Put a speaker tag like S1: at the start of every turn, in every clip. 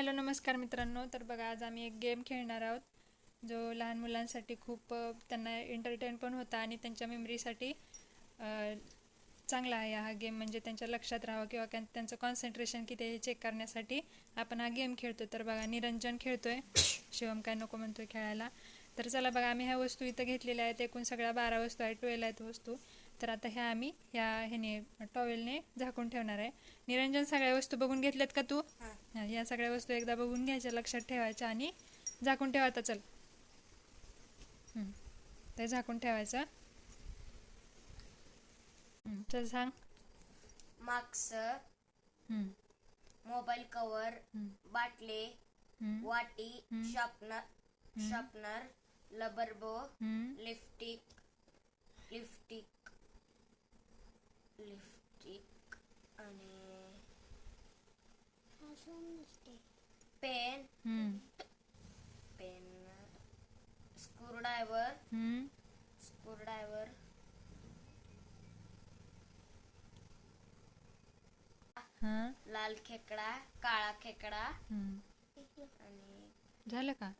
S1: Hello नमस्कार मित्रांनो. तर बघा आज आम्ही एक गेम खेळणार आहोत जो लहान मुलांसाठी खूप त्यांना एंटरटेन पण होता आणि त्यांच्या मेमरीसाठी चांगला आहे हा गेम म्हणजे त्यांच्या लक्षात राहावं किंवा त्यांचं कॉन्सन्ट्रेशन किती आहे हे चेक करण्यासाठी आपण हा गेम खेळतो तर बघा निरंजन खेळतोय. शिवम काय नको म्हणतोय खेळायला. तर चला बघा आम्ही ह्या वस्तू इथं घेतलेल्या आहेत. एकूण सगळ्या बारा वस्तू आहेत ट्वेल्व आहेत वस्तू. तर आता ह्या आम्ही ह्या ह्याने टॉवेलने झाकून ठेवणार आहे. निरंजन सगळ्या वस्तू बघून घेतल्यात का तू? या सगळ्या वस्तू एकदा बघून घ्यायच्या लक्षात ठेवायच्या आणि झाकून ठेवायचं चल. हम्म. ते झाकून ठेवायचं. चल सांग.
S2: मार्क्स
S1: हम्म,
S2: मोबाईल
S1: हम्म,
S2: बाटले वाटी. शार्पनर शार्पनर लबर बो
S1: हम्म,
S2: लिपस्टिक लिपस्टिक. लिपस्टिक आणि pen. Pen screwdriver
S1: hmm,
S2: screwdriver
S1: हा,
S2: लाल खेकडा काळा खेकडा. आणि
S1: झालं का?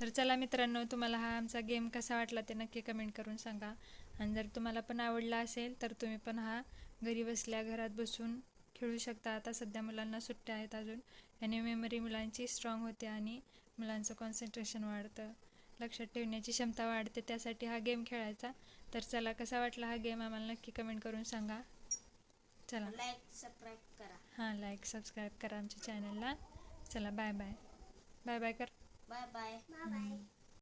S1: तर चला मित्रांनो तुम्हाला हा आमचा गेम कसा वाटला ते नक्की कमेंट करून सांगा. आणि जर तुम्हाला पण आवडला असेल तर तुम्ही पण हा घरी बसल्या घरात बसून खेळू शकता. आता सध्या मुलांना सुट्ट्या आहेत अजून. याने मेमरी मुलांची स्ट्रॉंग होते आणि मुलांचं कॉन्सन्ट्रेशन वाढतं. लक्षात ठेवण्याची क्षमता वाढते त्यासाठी हा गेम खेळायचा. तर चला कसा वाटला हा गेम आम्हाला नक्की कमेंट करून सांगा. चला.
S2: लाईक सबस्क्राईब करा.
S1: हां लाईक सबस्क्राईब करा आमच्या चॅनलला चला बाय बाय बाय बाय कर.
S2: Bye bye bye